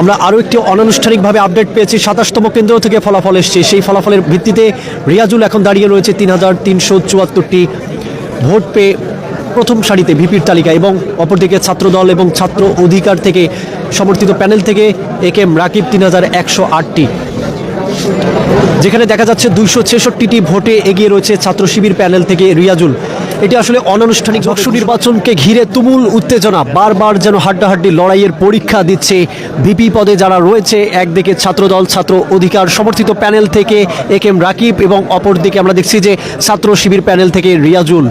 আমরা আরও একটি অনানুষ্ঠানিকভাবে আপডেট পেয়েছি। সাতাশতম কেন্দ্র থেকে ফলাফল এসছে। সেই ফলাফলের ভিত্তিতে রিয়াজুল এখন দাঁড়িয়ে রয়েছে তিন হাজার তিনশো চুয়াত্তরটি ভোট পেয়ে প্রথম সারিতে ভিপির তালিকা এবং অপরদিকে ছাত্রদল এবং ছাত্র অধিকার থেকে সমর্থিত প্যানেল থেকে এ কে এম রাকিব তিন হাজার একশো আটটি। যেখানে দেখা যাচ্ছে দুইশো ছেষট্টিটি ভোটে এগিয়ে রয়েছে ছাত্র শিবির প্যানেল থেকে রিয়াজুল। এটি আসলে অনানুষ্ঠানিক লোকসভা নির্বাচনকে ঘিরে তুমুল উত্তেজনা। বারবার যেন হাড্ডাহাড্ডি লড়াইয়ের পরীক্ষা দিচ্ছে বিপি পদে যারা রয়েছে, একদিকে ছাত্রদল, ছাত্র অধিকার সমর্থিত প্যানেল থেকে এ কেম রাকিব এবং অপরদিকে আমরা দেখছি যে ছাত্র শিবির প্যানেল থেকে রিয়াজুল।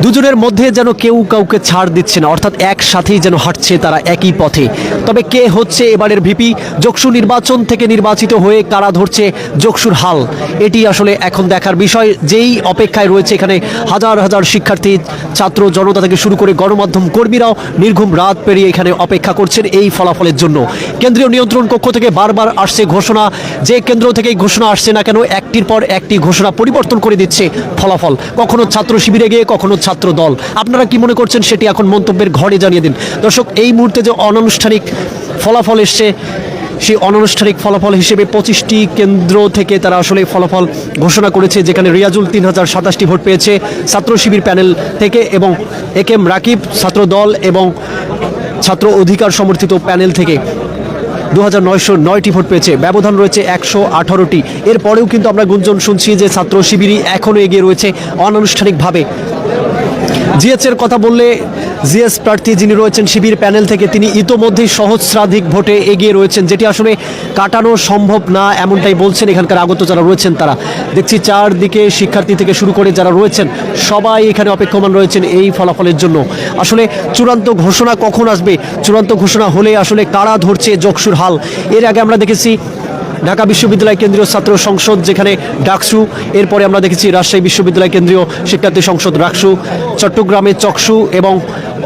দুজনের মধ্যে যেন কেউ কাউকে ছাড় দিচ্ছে না, অর্থাৎ একসাথেই যেন হাঁটছে তারা একই পথে। তবে কে হচ্ছে এবারের ভিপি? যোগসু নির্বাচন থেকে নির্বাচিত হয়ে কারা ধরছে যোগসুর হাল? এটি আসলে এখন দেখার বিষয়। যেই অপেক্ষায় রয়েছে এখানে হাজার হাজার শিক্ষার্থী, ছাত্র জনতা থেকে শুরু করে গণমাধ্যম কর্মীরাও নির্ঘুম রাত পেরিয়ে এখানে অপেক্ষা করছেন এই ফলাফলের জন্য। কেন্দ্রীয় নিয়ন্ত্রণ কক্ষ থেকে বারবার আসছে ঘোষণা। যে কেন্দ্র থেকেই ঘোষণা আসছে না কেন, একটির পর একটি ঘোষণা পরিবর্তন করে দিচ্ছে ফলাফল। কখনো ছাত্র শিবিরে গিয়ে, কখনো ছাত্র দল আপনারা কি মনে করছেন সেটি এখন মন্তব্যের ঘরে জানিয়ে দিন। দর্শক, এই মুহূর্তে যে অনানুষ্ঠানিক ফলাফল এসছে, সেই অনানুষ্ঠানিক ফলাফল হিসেবে পঁচিশটি কেন্দ্র থেকে তারা আসলে ফলাফল ঘোষণা করেছে, যেখানে রিয়াজুল তিন হাজার সাতাশটি ভোট পেয়েছে ছাত্র শিবির প্যানেল থেকে এবং এ কে এম রাকিব ছাত্র দল এবং ছাত্র অধিকার সমর্থিত প্যানেল থেকে দু হাজার নয়শো নয়টি ভোট পেয়েছে। ব্যবধান রয়েছে একশো আঠারোটি। এরপরেও কিন্তু আমরা গুঞ্জন শুনছি যে ছাত্র শিবিরই এখনও এগিয়ে রয়েছে অনানুষ্ঠানিকভাবে। জিএচের কথা বললে জিএস প্রার্থী যিনি রয়েছেন শিবির প্যানেল থেকে, তিনি ইতোমধ্যেই সহস্রাধিক ভোটে এগিয়ে রয়েছেন, যেটি আসলে কাটানো সম্ভব না এমনটাই বলছেন এখানকার আগত যারা রয়েছেন তারা। দেখছি চারদিকে শিক্ষার্থী থেকে শুরু করে যারা রয়েছেন, সবাই এখানে অপেক্ষমান রয়েছেন এই ফলাফলের জন্য। আসলে চূড়ান্ত ঘোষণা কখন আসবে? চূড়ান্ত ঘোষণা হলে আসলে কারা ধরছে যকসুর হাল? এর আগে আমরা দেখেছি ঢাকা বিশ্ববিদ্যালয় কেন্দ্রীয় ছাত্র সংসদ যেখানে ডাকসু, এরপরে আমরা দেখেছি রাজশাহী বিশ্ববিদ্যালয় কেন্দ্রীয় শিক্ষার্থী সংসদ রাকসু, চট্টগ্রামে চকসু এবং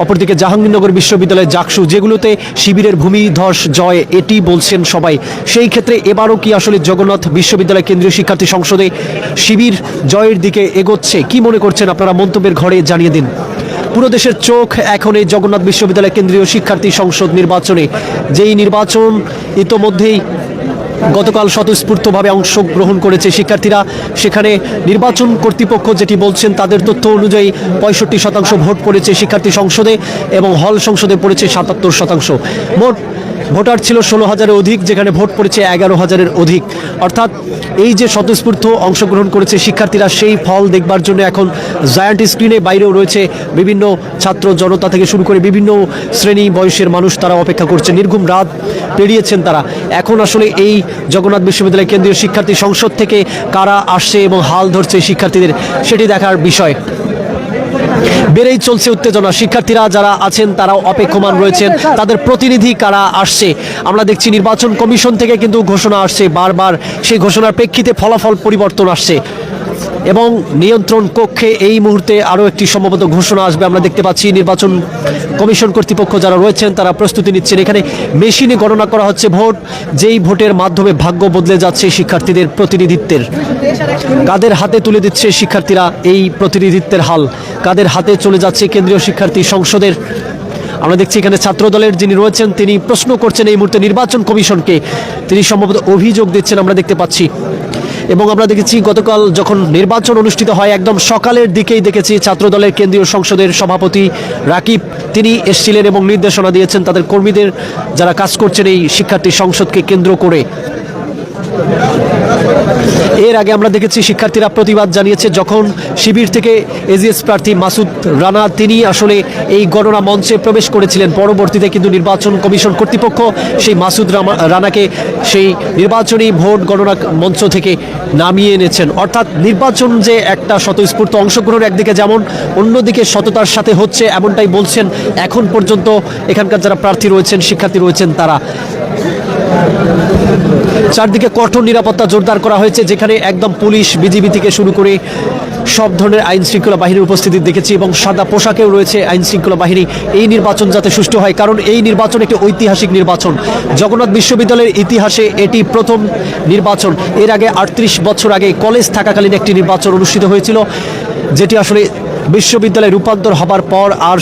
অপরদিকে জাহাঙ্গীরনগর বিশ্ববিদ্যালয় জাকসু, যেগুলোতে শিবিরের ভূমি ধস, জয়, এটি বলছেন সবাই। সেই ক্ষেত্রে এবারও কি আসলে জগন্নাথ বিশ্ববিদ্যালয় কেন্দ্রীয় শিক্ষার্থী সংসদে শিবির জয়ের দিকে এগোচ্ছে? কি মনে করছেন আপনারা মন্তব্যের ঘরে জানিয়ে দিন। পুরো দেশের চোখ এখন এই জগন্নাথ বিশ্ববিদ্যালয় কেন্দ্রীয় শিক্ষার্থী সংসদ নির্বাচনে। যেই নির্বাচন ইতোমধ্যেই গতকাল স্বতঃস্ফূর্তভাবে অংশগ্রহণ করেছে শিক্ষার্থীরা। সেখানে নির্বাচন কর্তৃপক্ষ যেটি বলছেন, তাদের তথ্য অনুযায়ী পঁয়ষট্টি শতাংশ ভোট পড়েছে শিক্ষার্থী সংসদে এবং হল সংসদে পড়েছে সাতাত্তর শতাংশ। মোট ভোটার ছিল ষোলো হাজারের অধিক, যেখানে ভোট পড়েছে এগারো হাজারের অধিক। অর্থাৎ এই যে স্বতঃস্ফূর্ত অংশগ্রহণ করেছে শিক্ষার্থীরা, সেই ফল দেখবার জন্য এখন জায়ান্ট স্ক্রিনে বাইরেও রয়েছে বিভিন্ন ছাত্র জনতা থেকে শুরু করে বিভিন্ন শ্রেণি বয়সের মানুষ তারা অপেক্ষা করছে। নির্ঘুম রাত পেরিয়েছেন তারা। এখন আসলে এই জগন্নাথ বিশ্ববিদ্যালয় কেন্দ্রীয় শিক্ষার্থী সংসদ থেকে কারা আসছে এবং হাল ধরছে শিক্ষার্থীদের, সেটি দেখার বিষয়। বেড়েই চলছে উত্তেজনা। শিক্ষার্থীরা যারা আছেন, তারাও অপেক্ষমান রয়েছেন। তাদের প্রতিনিধি কারা আসছে? আমরা দেখছি নির্বাচন কমিশন থেকে কিন্তু ঘোষণা আসছে। বারবার সেই ঘোষণার প্রেক্ষিতে ফলাফল পরিবর্তন আসছে। এবং নিয়ন্ত্রণ কক্ষে এই মুহূর্তে আরও একটি সম্ভবত ঘোষণা আসবে। আমরা দেখতে পাচ্ছি নির্বাচন কমিশন কর্তৃপক্ষ যারা রয়েছেন, তারা প্রস্তুতি নিচ্ছেন। এখানে মেশিনে গণনা করা হচ্ছে ভোট। যেই ভোটের মাধ্যমে ভাগ্য বদলে যাচ্ছে শিক্ষার্থীদের প্রতিনিধিত্বের। কাদের হাতে তুলে দিচ্ছে শিক্ষার্থীরা এই প্রতিনিধিত্বের হাল? কাদের হাতে চলে যাচ্ছে কেন্দ্রীয় শিক্ষার্থী সংসদের? আমরা দেখছি এখানে ছাত্রদলের যিনি রয়েছেন, তিনি প্রশ্ন করছেন এই মুহূর্তে নির্বাচন কমিশনকে। তিনি সম্ভবত অভিযোগ দিচ্ছেন আমরা দেখতে পাচ্ছি। এবং আমরা দেখেছি গতকাল যখন নির্বাচন অনুষ্ঠিত হয়, একদম সকালের দিকেই দেখেছি ছাত্রদলের কেন্দ্রীয় সংসদের সভাপতি রাকিব। তিনি এসছিলেন এবং নির্দেশনা দিয়েছেন তাদের কর্মীদের যারা কাজ করছেন এই শিক্ষার্থী সংসদকে কেন্দ্র করে। এর আগে আমরা দেখেছি শিক্ষার্থীরা প্রতিবাদ জানিয়েছে যখন শিবির থেকে এজিএস প্রার্থী মাসুদ রানা, তিনি আসলে এই গণনা মঞ্চে প্রবেশ করেছিলেন। পরবর্তীতে কিন্তু নির্বাচন কমিশন কর্তৃপক্ষ সেই মাসুদ রানাকে সেই নির্বাচনী ভোট গণনা মঞ্চ থেকে নামিয়ে এনেছেন। অর্থাৎ নির্বাচন যে একটা স্বতঃস্ফূর্ত অংশগ্রহণ একদিকে যেমন, অন্যদিকে সততার সাথে হচ্ছে এমনটাই বলছেন এখন পর্যন্ত এখানকার যারা প্রার্থী রয়েছেন, শিক্ষার্থী রয়েছেন তারা। চারদিকে কঠোর নিরাপত্তা জোরদার করা হয়েছে, যেখানে একদম পুলিশ, বিজিবি থেকে শুরু করে সব ধরনের আইন শৃঙ্খলা বাহিনীর উপস্থিতি দেখেছি এবং সাদা পোশাকেও রয়েছে আইন শৃঙ্খলা বাহিনী। এই নির্বাচন যাতে সুষ্ঠু হয়, কারণ এই নির্বাচন একটি ঐতিহাসিক নির্বাচন। জগন্নাথ বিশ্ববিদ্যালয়ের ইতিহাসে এটি প্রথম নির্বাচন। এর আগে আটত্রিশ বছর আগে কলেজ থাকাকালীন একটি নির্বাচন অনুষ্ঠিত হয়েছিল, যেটি আসলে বিশ্ববিদ্যালয়ে রূপান্তর হবার পর আর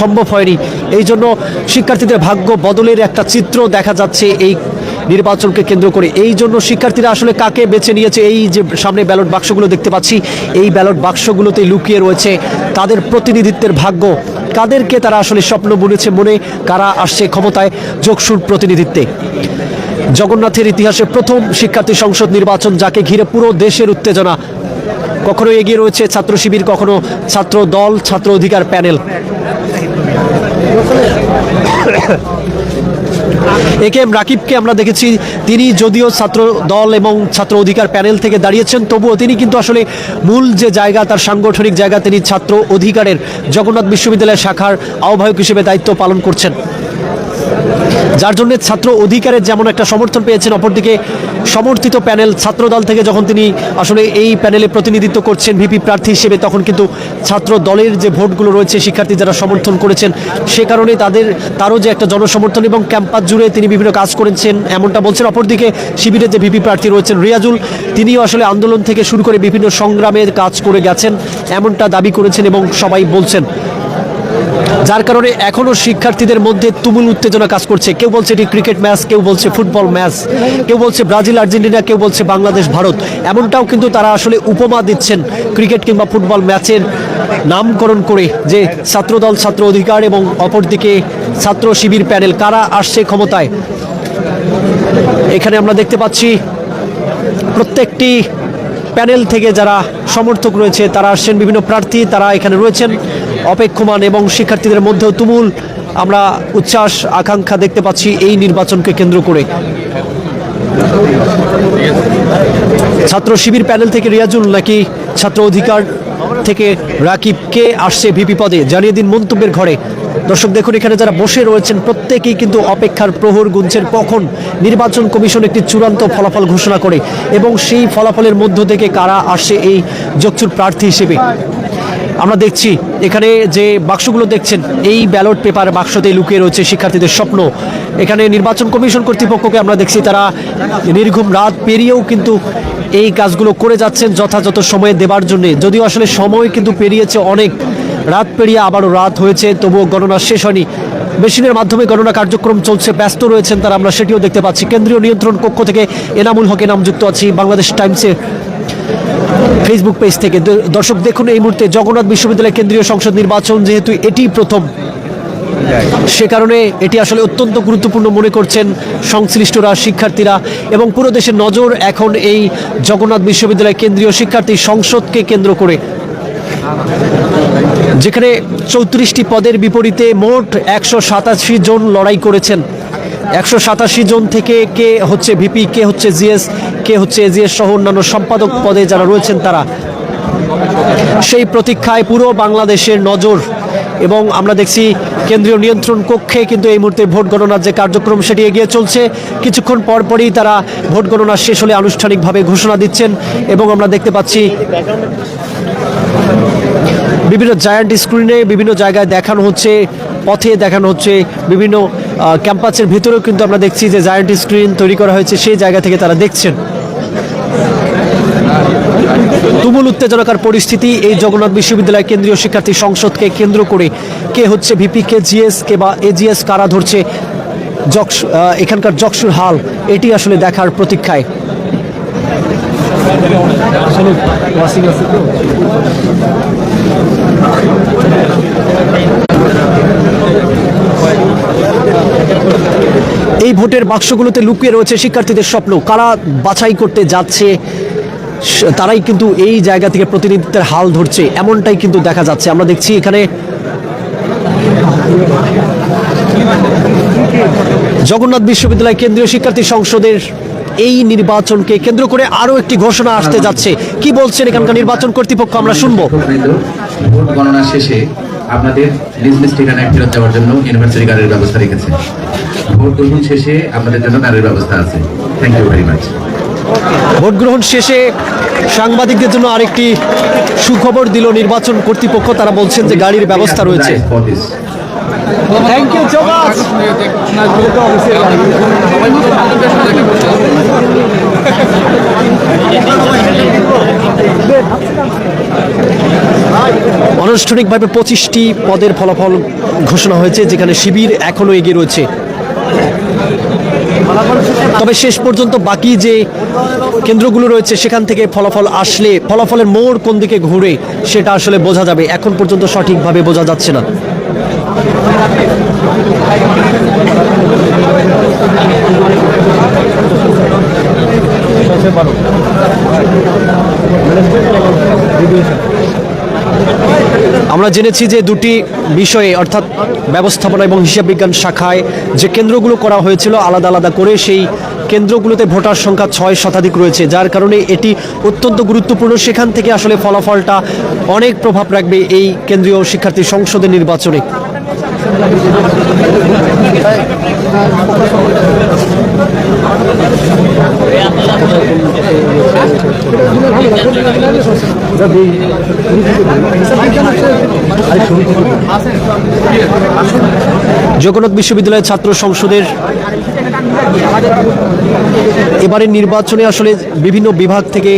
সম্ভব হয়নি। এই জন্য শিক্ষার্থীদের ভাগ্য বদলের একটা চিত্র দেখা যাচ্ছে এই নির্বাচনকে কেন্দ্র করে। এই জন্য শিক্ষার্থীরা আসলে কাকে বেছে নিয়েছে? এই যে সামনে ব্যালট বাক্সগুলো দেখতে পাচ্ছি, এই ব্যালট বাক্সগুলোতে লুকিয়ে রয়েছে তাদের প্রতিনিধিত্বের ভাগ্য। কাদেরকে তারা আসলে স্বপ্ন বুনেছে মনে? কারা আসছে ক্ষমতায়? যোগসুর প্রতিনিধিত্বে। জগন্নাথের ইতিহাসে প্রথম শিক্ষার্থী সংসদ নির্বাচন, যাকে ঘিরে পুরো দেশের উত্তেজনা। কখনো এগিয়ে রয়েছে ছাত্র শিবির, কখনো ছাত্র দল, ছাত্র অধিকার প্যানেল। এ কে এম রাকিবকে আমরা দেখেছি, তিনি যদিও ছাত্র দল এবং ছাত্র অধিকার প্যানেল থেকে দাঁড়িয়েছেন, তবুও তিনি কিন্তু আসলে মূল যে জায়গা, তার সাংগঠনিক জায়গা তিনি ছাত্র অধিকারের জগন্নাথ বিশ্ববিদ্যালয় শাখার আহ্বায়ক হিসেবে দায়িত্ব পালন করছেন। যার জন্য ছাত্র অধিকারের যেমন একটা সমর্থন পেয়েছেন, অপরদিকে সমর্থিত প্যানেল ছাত্রদল থেকে যখন তিনি আসলে এই প্যানেলে প্রতিনিধিত্ব করছেন ভিপি প্রার্থী হিসেবে, তখন কিন্তু ছাত্র দলের যে ভোটগুলো রয়েছে, শিক্ষার্থী যারা সমর্থন করেছেন, সে কারণে তাদের, তারও যে একটা জনসমর্থন এবং ক্যাম্পাস জুড়ে তিনি বিভিন্ন কাজ করেছেন, এমনটা বলছেন। অপরদিকে শিবিরের যে ভিপি প্রার্থী রয়েছেন রিয়াজুল, তিনিও আসলে আন্দোলন থেকে শুরু করে বিভিন্ন সংগ্রামের কাজ করে গেছেন, এমনটা দাবি করেছেন এবং সবাই বলছেন। যার কারণে এখনও শিক্ষার্থীদের মধ্যে তুমুল উত্তেজনা কাজ করছে। কেউ বলছে এটি ক্রিকেট ম্যাচ, কেউ বলছে ফুটবল ম্যাচ, কেউ বলছে ব্রাজিল, আর্জেন্টিনা, কেউ বলছে বাংলাদেশ, ভারত। এমনটাও কিন্তু তারা আসলে উপমা দিচ্ছেন ক্রিকেট কিংবা ফুটবল ম্যাচের নামকরণ করে যে ছাত্রদল ছাত্র অধিকার এবং অপরদিকে ছাত্র শিবির প্যানেল। কারা আসছে ক্ষমতায়? এখানে আমরা দেখতে পাচ্ছি প্রত্যেকটি প্যানেল থেকে যারা সমর্থক রয়েছে, তারা আসছেন, বিভিন্ন প্রার্থী তারা এখানে রয়েছেন। অপেক্ষমান এবং শিক্ষার্থীদের মধ্যেও তুমুল আমরা উচ্ছ্বাস, আকাঙ্ক্ষা দেখতে পাচ্ছি এই নির্বাচনকে কেন্দ্র করে। ছাত্র শিবির প্যানেল থেকে রিয়াজুল নাকি ছাত্র অধিকার থেকে রাকিব কে আসছে ভিপি পদে? জানিয়ে দিন মন্তব্যের ঘরে। দর্শক, দেখুন, এখানে যারা বসে রয়েছেন, প্রত্যেকেই কিন্তু অপেক্ষার প্রহর গুনছেন কখন নির্বাচন কমিশন একটি চূড়ান্ত ফলাফল ঘোষণা করে এবং সেই ফলাফলের মধ্য থেকে কারা আসে এই যোগচুর প্রার্থী হিসেবে? আমরা দেখছি এখানে যে বাক্সগুলো দেখছেন, এই ব্যালট পেপার বাক্সতে লুকিয়ে রয়েছে শিক্ষার্থীদের স্বপ্ন। এখানে নির্বাচন কমিশন কর্তৃপক্ষকে আমরা দেখছি, তারা নির্ঘুম রাত পেরিয়েও কিন্তু এই কাজগুলো করে যাচ্ছেন যথাযথ সময়ে দেবার জন্য। যদিও আসলে সময় কিন্তু পেরিয়েছে অনেক, রাত পেরিয়ে আবারও রাত হয়েছে, তবুও গণনা শেষ হয়নি। মেশিনের মাধ্যমে গণনা কার্যক্রম চলছে, ব্যস্ত রয়েছেন তারা, আমরা সেটিও দেখতে পাচ্ছি। কেন্দ্রীয় নিয়ন্ত্রণ কক্ষ থেকে এনামুল হকে নাম যুক্ত আছি, বাংলাদেশ টাইমসের ফেসবুক পেজ থেকে। দর্শক, দেখুন এই মুহূর্তে জগন্নাথ বিশ্ববিদ্যালয় কেন্দ্রীয় সংসদ নির্বাচন যেহেতু এটি প্রথম, সে কারণে এটি আসলে অত্যন্ত গুরুত্বপূর্ণ মনে করছেন সংশ্লিষ্টরা, শিক্ষার্থীরা। এবং পুরো দেশের নজর এখন এই জগন্নাথ বিশ্ববিদ্যালয় কেন্দ্রীয় শিক্ষার্থী সংসদকে কেন্দ্র করে। যেখানে চৌত্রিশটি পদের বিপরীতে মোট একশো সাতাশি জন লড়াই করেছেন। একশো সাতাশি জন থেকে কে হচ্ছে ভিপি, কে হচ্ছে জিএস, কে হচ্ছে এজিএস সহ অন্যান্য সম্পাদক পদে যারা রয়েছেন তারা। সেই প্রতীক্ষায় পুরো বাংলাদেশের নজর এবং আমরা দেখছি কেন্দ্রীয় নিয়ন্ত্রণ কক্ষে কিন্তু এই মুহূর্তে ভোট গণনার যে কার্যক্রম সেটি এগিয়ে চলছে। কিছুক্ষণ পর পরই তারা ভোট গণনা শেষ হলে আনুষ্ঠানিকভাবে ঘোষণা দিচ্ছেন এবং আমরা দেখতে পাচ্ছি বিভিন্ন জায়ান্ট স্ক্রিনে বিভিন্ন জায়গায় দেখানো হচ্ছে, পথে দেখানো হচ্ছে বিভিন্ন ক্যাম্পাসের ভিতরেও কিন্তু আমরা দেখছি যে জায়ান্ট স্ক্রিন তৈরি করা হয়েছে, সেই জায়গা থেকে তারা দেখছেন। তুমুল উত্তেজনাকার পরিস্থিতি, এই জগন্নাথ বিশ্ববিদ্যালয় কেন্দ্রীয় শিক্ষার্থী সংসদকে কেন্দ্র করে কে হচ্ছে ভিপি কে জিএস কে বা এজিএস কারা ধরছে এখানকার জকসুর হাল, এটি আসলে দেখার প্রতীক্ষায়। এই ভোটের বাক্সগুলোতে লুকিয়ে রয়েছে শিক্ষার্থীদের স্বপ্ন। কারা বাছাই করতে যাচ্ছে তারাই কিন্তু এই জায়গা থেকে প্রতিনিধিত্বের হাল ধরছে, এমনটাই কিন্তু দেখা যাচ্ছে। আমরা দেখছি এখানে জগন্নাথ বিশ্ববিদ্যালয় কেন্দ্রীয় শিক্ষার্থী সংসদের এই নির্বাচনকে কেন্দ্র করে আরও একটি ঘোষণা আসতে যাচ্ছে। কি বলছেন এখানকার নির্বাচন কর্তৃপক্ষ? আমরা শুনব। গণনা শেষে আপনাদের নিজ নিজ ঠিকানায় ফেরত যাওয়ার জন্য ইউনিভার্সিটি গাড়ির ব্যবস্থা রেখেছে। ভোট গ্রহণ শেষে আপনাদের জন্য গাড়ির ব্যবস্থা আছে। Thank you very much vote গ্রহণ শেষে সাংবাদিকদের জন্য আরেকটি সুখবর দিল নির্বাচন কর্তৃপক্ষ। তারা বলছেন যে গাড়ির ব্যবস্থা রয়েছে। থ্যাংক ইউ সো মাচ আনুষ্ঠানিকভাবে পঁচিশটি পদের ফলাফল ঘোষণা হয়েছে, যেখানে শিবির এখনও এগিয়ে রয়েছে। তবে শেষ পর্যন্ত বাকি যে কেন্দ্রগুলো রয়েছে, সেখান থেকে ফলাফল আসলে, ফলাফলের মোড় কোন দিকে ঘুরে, সেটা আসলে বোঝা যাবে। এখন পর্যন্ত সঠিকভাবে বোঝা যাচ্ছে না। আমরা জেনেছি যে দুটি বিষয়ে, অর্থাৎ ব্যবস্থাপনা এবং হিসাব বিজ্ঞান শাখায় যে কেন্দ্রগুলো করা হয়েছিল আলাদা আলাদা করে, সেই কেন্দ্রগুলোতে ভোটার সংখ্যা ছয় শতাধিক রয়েছে, যার কারণে এটি অত্যন্ত গুরুত্বপূর্ণ। সেখান থেকে আসলে ফলাফলটা অনেক প্রভাব রাখবে এই কেন্দ্রীয় শিক্ষার্থী সংসদের নির্বাচনে। জগন্নাথ বিশ্ববিদ্যালয়ের ছাত্র সংসদের এবারের নির্বাচনে আসলে বিভিন্ন বিভাগ থেকে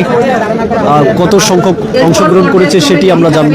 কত সংখ্যক অংশগ্রহণ করেছে সেটি আমরা জানব।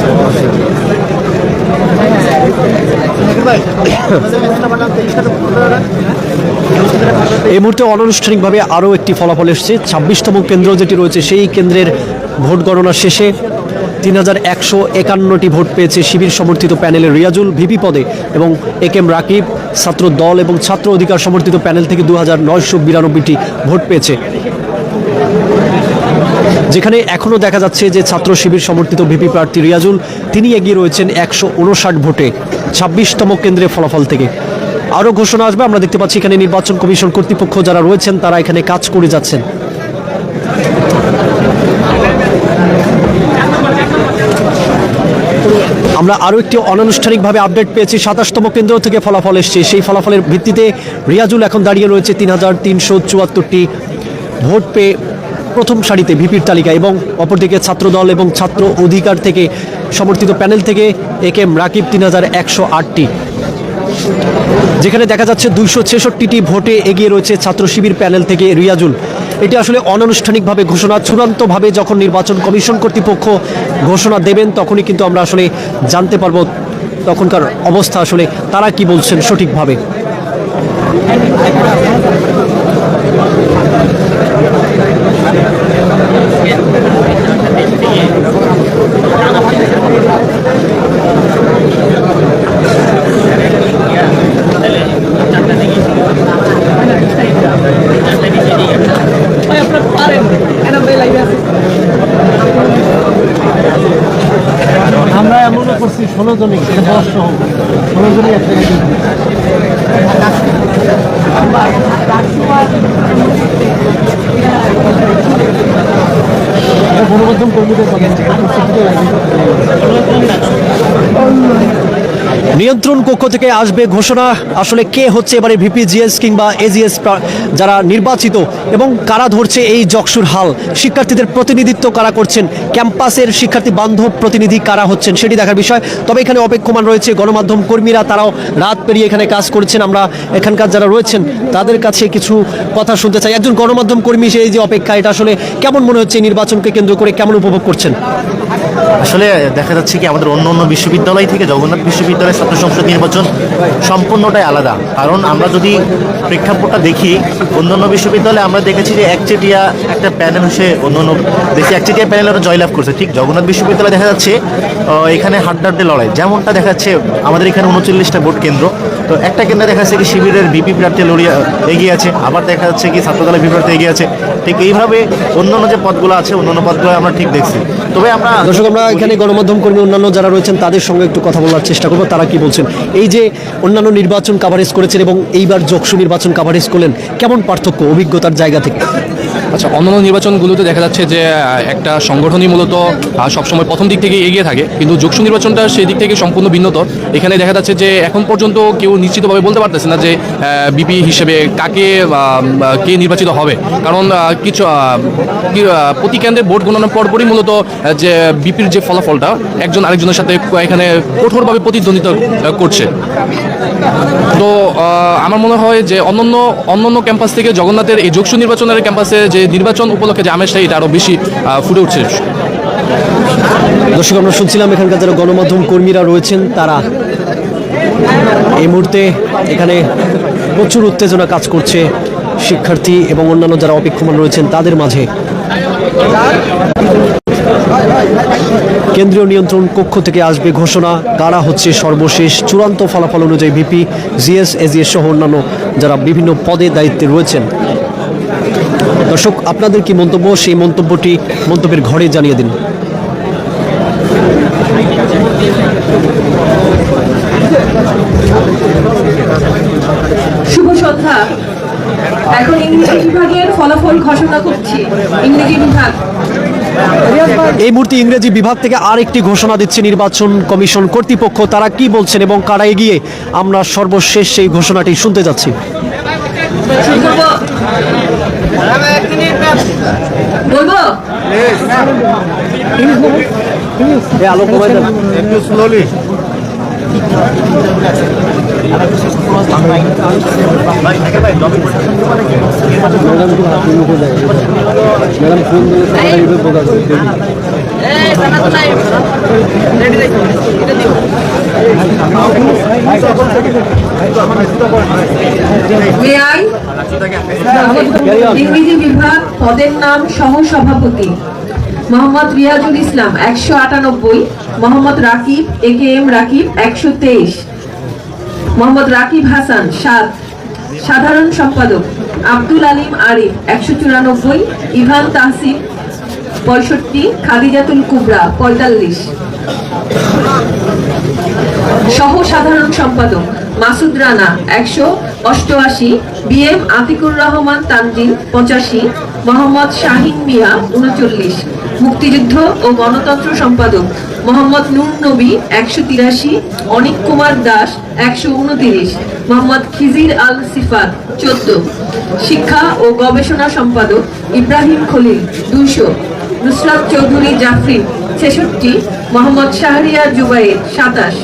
এই মুহূর্তে অনানুষ্ঠানিকভাবে আরও একটি ফলাফল এসেছে। ছাব্বিশতম কেন্দ্র যেটি রয়েছে, সেই কেন্দ্রের ভোট গণনা শেষে তিন হাজার একশো একান্নটি ভোট পেয়েছে শিবির সমর্থিত প্যানেলের রিয়াজুল ভিপি পদে এবং এ কেম রাকিব ছাত্র দল এবং ছাত্র অধিকার সমর্থিত প্যানেল থেকে দু হাজার নয়শো বিরানব্বইটি ভোট পেয়েছে। যেখানে এখনও দেখা যাচ্ছে যে ছাত্র শিবির সমর্থিত ভিপি প্রার্থী রিয়াজুল, তিনি এগিয়ে রয়েছেন একশো উনষাট ভোটে, ছাব্বিশতম কেন্দ্রের ফলাফল থেকে। আরও ঘোষণা আসবে, আমরা দেখতে পাচ্ছি এখানে নির্বাচন কমিশন কর্তৃপক্ষ যারা রয়েছেন, তারা এখানে কাজ করে যাচ্ছেন। আমরা আরও একটি অনানুষ্ঠানিকভাবে আপডেট পেয়েছি, সাতাশতম কেন্দ্র থেকে ফলাফল এসছে। সেই ফলাফলের ভিত্তিতে রিয়াজুল এখন দাঁড়িয়ে রয়েছে তিন হাজার তিনশো চুয়াত্তরটি ভোট পেয়ে প্রথম সারিতে ভিপির তালিকা এবং অপরদিকে ছাত্রদল এবং ছাত্র অধিকার থেকে সমর্থিত প্যানেল থেকে এ কে এম রাকিব তিন হাজার একশো আটটি। যেখানে দেখা যাচ্ছে দুইশো ছেষট্টিটি ভোটে এগিয়ে রয়েছে ছাত্র শিবির প্যানেল থেকে রিয়াজুল। এটি আসলে অনানুষ্ঠানিকভাবে ঘোষণা, চূড়ান্তভাবে যখন নির্বাচন কমিশন কর্তৃপক্ষ ঘোষণা দেবেন তখনই কিন্তু আমরা আসলে জানতে পারব তখনকার অবস্থা আসলে তারা কি বলছেন সঠিকভাবে। ষোলো জনই সহ ষোলো জনই গণমাধ্যম কর্মীদের নিয়ন্ত্রণ কক্ষ থেকে আসবে ঘোষণা। আসলে কে হচ্ছে এবারে ভিপিজিএস কিংবা এজিএস যারা নির্বাচিত এবং কারা ধরছে এই জকসুর হাল? শিক্ষার্থীদের প্রতিনিধিত্ব কারা করছেন? ক্যাম্পাসের শিক্ষার্থী বান্ধব প্রতিনিধি কারা হচ্ছেন সেটি দেখার বিষয়। তবে এখানে অপেক্ষমান রয়েছে গণমাধ্যম কর্মীরা, তারাও রাত পেরিয়ে এখানে কাজ করছেন। আমরা এখানকার যারা রয়েছেন, তাদের কাছে কিছু কথা শুনতে চাই। একজন গণমাধ্যম কর্মী সেই যে অপেক্ষা, এটা আসলে কেমন মনে হচ্ছে নির্বাচনকে কেন্দ্র করে? কেমন উপভোগ করছেন? আসলে দেখা যাচ্ছে কি আমাদের অন্য অন্য বিশ্ববিদ্যালয় থেকে জগন্নাথ বিশ্ববিদ্যালয়ের ছাত্র সংসদ নির্বাচন সম্পূর্ণটাই আলাদা। কারণ আমরা যদি প্রেক্ষাপটটা দেখি অন্য অন্য বিশ্ববিদ্যালয়ে আমরা দেখেছি যে একচেটিয়া একটা প্যানেল হচ্ছে অন্য অন্য দেশে একচেটিয়া প্যানেল জয়লাভ করছে। ঠিক জগন্নাথ বিশ্ববিদ্যালয়ে দেখা যাচ্ছে এখানে হাড্ডাড্ডে লড়াই। যেমনটা দেখা যাচ্ছে আমাদের এখানে উনচল্লিশটা ভোট কেন্দ্র। তো একটা কেন্দ্রে দেখা যাচ্ছে কি শিবিরের বিপি প্রার্থী লড়িয়ে এগিয়ে আছে। আবার দেখা যাচ্ছে কি ছাত্রদলের বিপি প্রার্থী এগিয়ে আছে। ঠিক এইভাবে অন্য অন্য যে পদগুলো আছে অন্য অন্য পদগুলো আমরা ঠিক দেখছি। তবে আমরা দর্শক আমরা এখানে গণমাধ্যম কর্মী অন্যান্য যারা রয়েছেন তাদের সঙ্গে একটু কথা বলার চেষ্টা করব। তারা কি বলছেন? এই যে অন্যান্য নির্বাচন কাভারেজ করেছেন এবং এইবার যক্ষু নির্বাচন কাভারেজ করলেন কেমন পার্থক্য অভিজ্ঞতার জায়গা থেকে? আচ্ছা অন্যান্য নির্বাচনগুলোতে দেখা যাচ্ছে যে একটা সংগঠনই মূলত সবসময় প্রথম দিক থেকে এগিয়ে থাকে, কিন্তু যোগসু নির্বাচনটা সেই দিক থেকে সম্পূর্ণ ভিন্নত এখানে দেখা যাচ্ছে যে, এখন পর্যন্ত কেউ নিশ্চিতভাবে বলতে পারতেছে না যে বিপি হিসেবে কাকে কে নির্বাচিত হবে। কারণ কিছু প্রতি কেন্দ্রে ভোট গণনার পরপরই মূলত যে, বিপির যে ফলাফলটা, একজন আরেকজনের সাথে এখানে কঠোরভাবে প্রতিদ্বন্দ্বিতা করছে। তো আমার মনে হয় যে অন্যান্য অন্যান্য ক্যাম্পাস থেকে জগন্নাথের এই যোগসু নির্বাচনের ক্যাম্পাসে যে নির্বাচন উপলক্ষে যে আমেজটা, এটা আরও বেশি ফুটে উঠছে। দর্শক, আমরা শুনছিলাম এখানকার যারা গণমাধ্যম কর্মীরা রয়েছেন, তারা এই মুহূর্তে এখানে প্রচুর উত্তেজনা কাজ করছে শিক্ষার্থী এবং অন্যান্য যারা অপেক্ষমান রয়েছেন, তাদের মাঝে। কেন্দ্রীয় নিয়ন্ত্রণ কক্ষ থেকে আসবে ঘোষণা। কারা হচ্ছে সর্বশেষ চূড়ান্ত ফলাফল অনুযায়ী ভিপি, জিএস এজিএস সহ অন্যান্য যারা বিভিন্ন পদে দায়িত্বে রয়েছেন। দর্শক, আপনাদের কি মন্তব্য? সেই মন্তব্যটি মন্তব্যের ঘরে জানিয়ে দিন। শুভ সন্ধ্যা। এখন ইংরেজি বিভাগের ফলাফল ঘোষণা করছি। ইংরেজি বিভাগ এই মুহূর্তে ইংরেজি বিভাগ থেকে আরেকটি ঘোষণা দিচ্ছে নির্বাচন কমিশন কর্তৃপক্ষ। তারা কি বলছেন এবং কারা এগিয়ে? আমরা সর্বশেষ সেই ঘোষণাটি শুনতে যাচ্ছি। আলো কমাই দেন। ইংরেজি বিভাগ পদের নাম সহ সভাপতি মোহাম্মদ রিয়াজুল ইসলাম, একশো আটানব্বই, Mohammad Rakib A K M Rakib, একশো তেইশ। মোহাম্মদ রাকিব হাসান, সাত। সাধারণ সম্পাদক আব্দুল আলিম আরিফ, একশো চুরানব্বই। ইভান তাহসিন, পঁয়ষট্টি। খাদিজাতুল কুবরা, পঁয়তাল্লিশ। সহ সাধারণ সম্পাদক মাসুদ রানা, একশো অষ্টআশি। বি এম আতিকুর রহমান তানজিল, পঁচাশি। মোহাম্মদ শাহিন মিয়া, উনচল্লিশ। মুক্তিযুদ্ধ ও গণতন্ত্র সম্পাদক মোহাম্মদ নূর নবী একশো তিরাশি, অনিক কুমার দাস একশো উনতিরিশ, মোহাম্মদ খিজির আল সিফাত চোদ্দ। শিক্ষা ও গবেষণা সম্পাদক ইব্রাহিম খলিল দুইশো। নুসরাত চৌধুরী জাফরিন ছেষট্টি, মোহাম্মদ শাহরিয়া জুবাইর সাতাশ।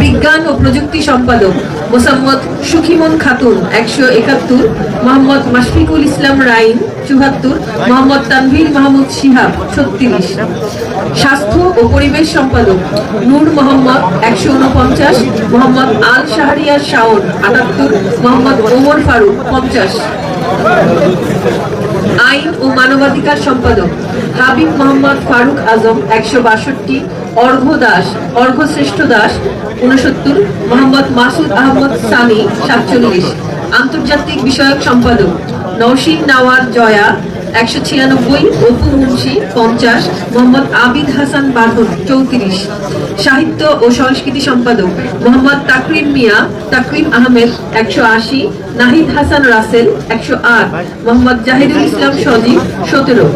বিজ্ঞান ও প্রযুক্তি সম্পাদক মোসাম্মদ সুখিমন খাতুন একশো একাত্তর, মোহাম্মদ মাশফিকুল ইসলাম রাইন চুহাত্তর, মোহাম্মদ তানভীর মাহমুদ শিহাব ছত্রিশ। স্বাস্থ্য ও পরিবেশ সম্পাদক নূর মোহাম্মদ একশো উনপঞ্চাশ, মোহাম্মদ আল শাহরিয়া শাওন আটাত্তর, মোহাম্মদ ওমর ফারুক পঞ্চাশ। আইন ও মানবাধিকার সম্পাদক হাবিব মোহাম্মদ ফারুক আজম একশো বাষট্টি অর্ঘ্য দাস অর্ঘ্য শ্রেষ্ঠ দাস উনসত্তর মোহাম্মদ মাসুদ আহমদ সানি সাতচল্লিশ। আন্তর্জাতিক বিষয়ক সম্পাদক নৌশিন নাওয়ার জয়া, একশো ছিয়ানব্বই, অপু মুন্সি, পঞ্চাশ, মোহাম্মদ আবিদ হাসান বাঁধন, চৌত্রিশ। সাহিত্য ও সংস্কৃতি সম্পাদক, মোহাম্মদ তাকরিম মিয়া, তাকরিম আহমেদ, একশো আশি, নাহিদ হাসান রাসেল, একশো আট, মোহাম্মদ জাহিদুল ইসলাম সজীব, সতেরো।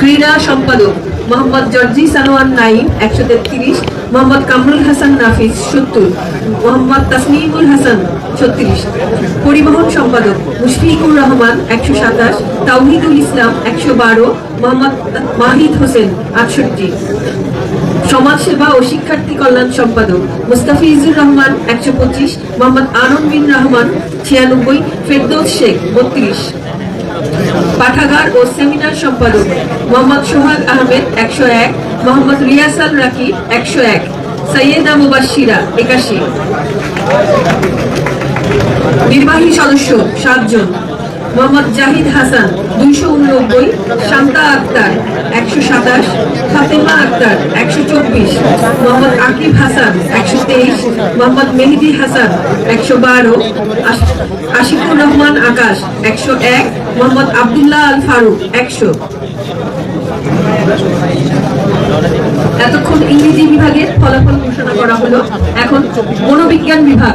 ক্রীড়া সম্পাদক মোহাম্মদ জর্জি সানোয়ার নাইম, একশো তেত্রিশ। মোহাম্মদ কামরুল হাসান নাফিস, সত্তর। মোহাম্মদ তাসনিমুল হাসান, ছত্রিশ। পরিবহন সম্পাদক মুশফিকুর রহমান, একশো সাতাশ। তাওহিদুল ইসলাম, একশো বারো। মোহাম্মদ মাহিদ হোসেন, আটষট্টি। সমাজসেবা ও শিক্ষার্থী কল্যাণ সম্পাদক মুস্তাফিজুর রহমান, একশো পঁচিশ। মোহাম্মদ আনন্দ বিন রহমান, ছিয়ানব্বই। ফেরদৌস শেখ, বত্রিশ। পাঠাগার ও সেমিনার সম্পাদক মোহাম্মদ সোহাগ আহমেদ একশো এক, মোহাম্মদ রিয়াসাল রাকি একশো এক সৈয়দা মুবাসিরা একাশি। নির্বাহী সদস্য সাতজন। মোহাম্মদ জাহিদ হাসান, দুইশো উননব্বই, শান্তা আক্তার, একশো সাতাশ, ফাতেমা আক্তার, একশো চব্বিশ, মোহাম্মদ আকিব হাসান, একশো তেইশ, মোহাম্মদ মেহেদি হাসান, একশো বারো আশিকুর রহমান আকাশ, একশো এক, মোহাম্মদ আবদুল্লাহ আল ফারুক, একশো। এতক্ষণ ইংরেজি বিভাগের ফলাফল ঘোষণা করা হলো। এখন মনোবিজ্ঞান বিভাগ।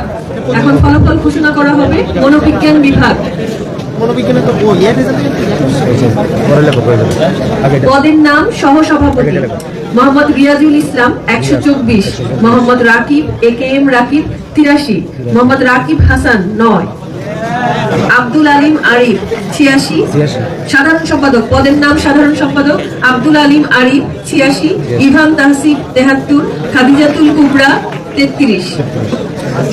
এখন ফলাফল ঘোষণা করা হবে মনোবিজ্ঞান বিভাগ। পদের নাম সহসভাপতি। মোহাম্মদ রিয়াজুল ইসলাম একশো চব্বিশ। Mohammad Rakib A K M Rakib তিরাশি। মোহাম্মদ রাকিব হাসান নয়। আব্দুল আলিম আরিফ ছিয়াশি। সাধারণ সম্পাদক। পদের নাম সাধারণ সম্পাদক আব্দুল আলিম আরিফ ছিয়াশি। ইভান তাহসিব তেহাত্তর খাদিজাতুল কুবরা তেত্রিশ।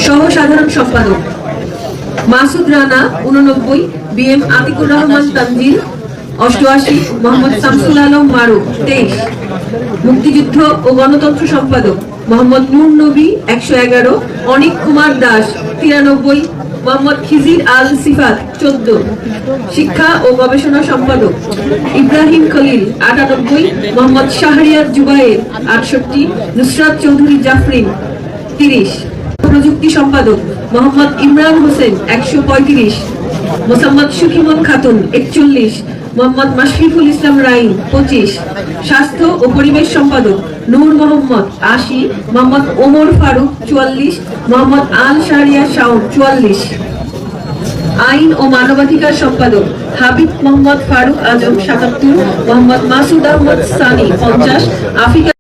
সহ সাধারণ সম্পাদক। মাসুদ রানা উননব্বই বি এম আতিকুর রহমান তানজিল অষ্টআশি, মোহাম্মদ শামসুল আলম মারু তেইশ। মুক্তিযুদ্ধ ও গণতন্ত্র সম্পাদক মোহাম্মদ নূর নবী, একশো এগারো। অনিক কুমার দাস, তিরানব্বই। মোহাম্মদ খিজির আল সিফাত, চোদ্দ। শিক্ষা ও গবেষণা সম্পাদক ইব্রাহিম খলিল, আটানব্বই। মোহাম্মদ শাহরিয়ার জুবাইর আটষট্টি। নুসরাত চৌধুরী জাফরিন, তিরিশ। প্রযুক্তি সম্পাদক মোহাম্মদ ইমরান হোসেন, একশো পঁয়ত্রিশ। মোসাম্মদ সুখিমন খাতুন, একচল্লিশ। মোহাম্মদ মাশরিফুল ইসলাম রাইন পঁচিশ। স্বাস্থ্য ও পরিবেশ সম্পাদক, নূর মোহাম্মদ আশি। মোহাম্মদ ওমর ফারুক, চুয়াল্লিশ। মোহাম্মদ আল শাহরিয়া শাউন চুয়াল্লিশ। আইন ও মানবাধিকার সম্পাদক, হাবিব মোহাম্মদ ফারুক আজম সাতাত্তর। মোহাম্মদ মাসুদ আহমদ সানি, পঞ্চাশ। আফিকা